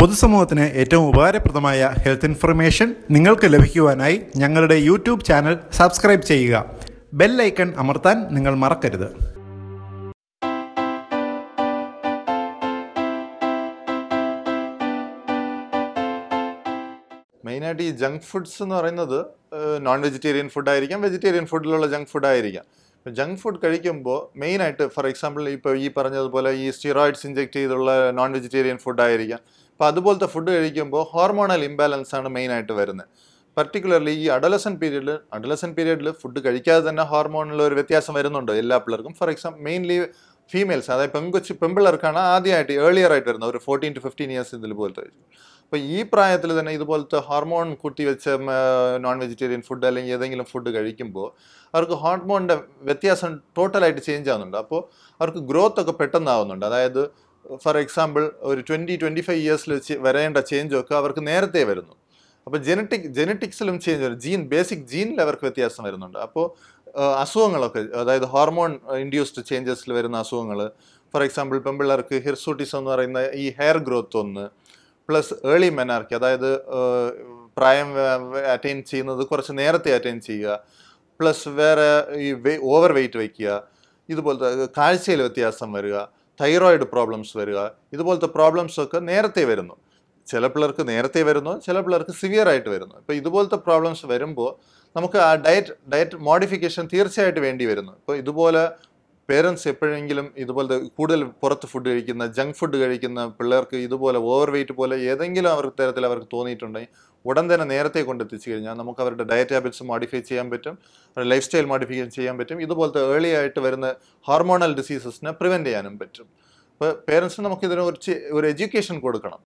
പൊതുസമൂഹത്തിന് ഏറ്റവും ഉപകാരപ്രദമായ ഹെൽത്ത് ഇൻഫർമേഷൻ നിങ്ങൾക്ക് ലഭിക്കുവാനായി ഞങ്ങളുടെ യൂട്യൂബ് ചാനൽ സബ്സ്ക്രൈബ് ചെയ്യുക. ബെൽ ഐക്കൺ അമർത്താൻ നിങ്ങൾ മറക്കരുത്. മെയിനായിട്ട് ഈ ജങ്ക് ഫുഡ്സ് എന്ന് പറയുന്നത് നോൺ വെജിറ്റേറിയൻ ഫുഡായിരിക്കാം വെജിറ്റേറിയൻ ഫുഡിലുള്ള ജങ്ക് ഫുഡ് ആയിരിക്കാം ജങ്ക് ഫുഡ് കഴിക്കുമ്പോൾ മെയിനായിട്ട് ഫോർ എക്സാമ്പിൾ ഇപ്പോൾ ഈ പറഞ്ഞതുപോലെ ഈ സ്റ്റിറോയിഡ്സ് ഇഞ്ചെക്ട് ചെയ്തുള്ള നോൺ വെജിറ്റേറിയൻ ഫുഡ് ആയിരിക്കാം. അപ്പോൾ അതുപോലത്തെ ഫുഡ് കഴിക്കുമ്പോൾ ഹോർമോണൽ ഇംബാലൻസ് ആണ് മെയിനായിട്ട് വരുന്നത്. പർട്ടിക്കുലർലി ഈ അഡലസൻ പീരീഡിൽ അഡലസൻ പീരീഡിൽ ഫുഡ് കഴിക്കാതെ തന്നെ ഹോർമോണിൽ ഒരു വ്യത്യാസം വരുന്നുണ്ട് എല്ലാ പിള്ളേർക്കും. ഫോർ എക്സാമ്പിൾ മെയിൻലി ഫീമെയിൽസ് അതായത് പെൺകൊച്ചു പെൺപിള്ളേർക്കാണ് ആദ്യമായിട്ട് ഏർലിയർ ആയിട്ട് വരുന്നത്. ഒരു ഫോർട്ടീൻ ടു ഫിഫ്റ്റീൻ ഇയേഴ്സ് ഇതിൽ പോലത്തെ അപ്പോൾ ഈ പ്രായത്തിൽ തന്നെ ഇതുപോലത്തെ ഹോർമോൺ കൂട്ടി വെച്ച നോൺ വെജിറ്റേറിയൻ ഫുഡ് അല്ലെങ്കിൽ ഏതെങ്കിലും ഫുഡ് കഴിക്കുമ്പോൾ അവർക്ക് ഹോർമോണിന്റെ വ്യത്യാസം ടോട്ടലായിട്ട് ചേഞ്ച് ആവുന്നുണ്ട്. അപ്പോൾ അവർക്ക് ഗ്രോത്ത് ഒക്കെ പെട്ടെന്നാവുന്നുണ്ട്. അതായത് ഫോർ എക്സാമ്പിൾ ഒരു ട്വന്റി ട്വന്റി ഫൈവ് ഇയേഴ്സിൽ വരേണ്ട ചേഞ്ചൊക്കെ അവർക്ക് നേരത്തെ വരുന്നു. അപ്പോൾ ജനറ്റിക് ജനറ്റിക്സിലും ചേഞ്ച് വരും. ജീൻ ബേസിക് ജീനിൽ അവർക്ക് വ്യത്യാസം വരുന്നുണ്ട്. അപ്പോൾ അസുഖങ്ങളൊക്കെ അതായത് ഹോർമോൺ ഇൻഡ്യൂസ്ഡ് ചേഞ്ചസിൽ വരുന്ന അസുഖങ്ങൾ ഫോർ എക്സാമ്പിൾ പെമ്പിള്ളേർക്ക് ഹിർസൂട്ടിസം എന്ന് പറയുന്ന ഈ ഹെയർ ഗ്രോത്ത് ഒന്ന് പ്ലസ് ഏർലി മെനാർക്കി അതായത് പ്രായം അറ്റൈൻ ചെയ്യുന്നത് കുറച്ച് നേരത്തെ അറ്റൈൻ ചെയ്യുക പ്ലസ് വേറെ ഈ ഓവർ വെയിറ്റ് വയ്ക്കുക ഇതുപോലത്തെ കാഴ്ചയിൽ വ്യത്യാസം വരിക തൈറോയിഡ് പ്രോബ്ലംസ് വരിക ഇതുപോലത്തെ പ്രോബ്ലംസ് ഒക്കെ നേരത്തെ വരുന്നു. ചില പിള്ളേർക്ക് നേരത്തെ വരുന്നു ചില പിള്ളേർക്ക് സിവിയർ ആയിട്ട് വരുന്നു. ഇപ്പോൾ ഇതുപോലത്തെ പ്രോബ്ലംസ് വരുമ്പോൾ നമുക്ക് ആ ഡയറ്റ് ഡയറ്റ് മോഡിഫിക്കേഷൻ തീർച്ചയായിട്ടും വേണ്ടി വരുന്നു. ഇപ്പോൾ ഇതുപോലെ പേരൻസ് എപ്പോഴെങ്കിലും ഇതുപോലത്തെ കൂടുതൽ പുറത്ത് ഫുഡ് കഴിക്കുന്ന ജങ്ക് ഫുഡ് കഴിക്കുന്ന പിള്ളേർക്ക് ഇതുപോലെ ഓവർ വെയിറ്റ് പോലെ ഏതെങ്കിലും അവർക്ക് തരത്തിൽ അവർക്ക് തോന്നിയിട്ടുണ്ടെങ്കിൽ ഉടൻ തന്നെ നേരത്തെ കൊണ്ടെത്തിച്ചു കഴിഞ്ഞാൽ നമുക്ക് അവരുടെ ഡയറ്റ് ഹാബിറ്റ്സ് മോഡിഫൈ ചെയ്യാൻ പറ്റും അവരുടെ ലൈഫ് സ്റ്റൈൽ മോഡിഫിക്കേഷൻ ചെയ്യാൻ പറ്റും ഇതുപോലത്തെ ഏർലി ആയിട്ട് വരുന്ന ഹോർമോണൽ ഡിസീസസിനെ പ്രിവെന്റ് ചെയ്യാനും പറ്റും. അപ്പോൾ പേരൻസിന് നമുക്കിതിനെ കുറിച്ച് ഒരു എഡ്യൂക്കേഷൻ കൊടുക്കണം.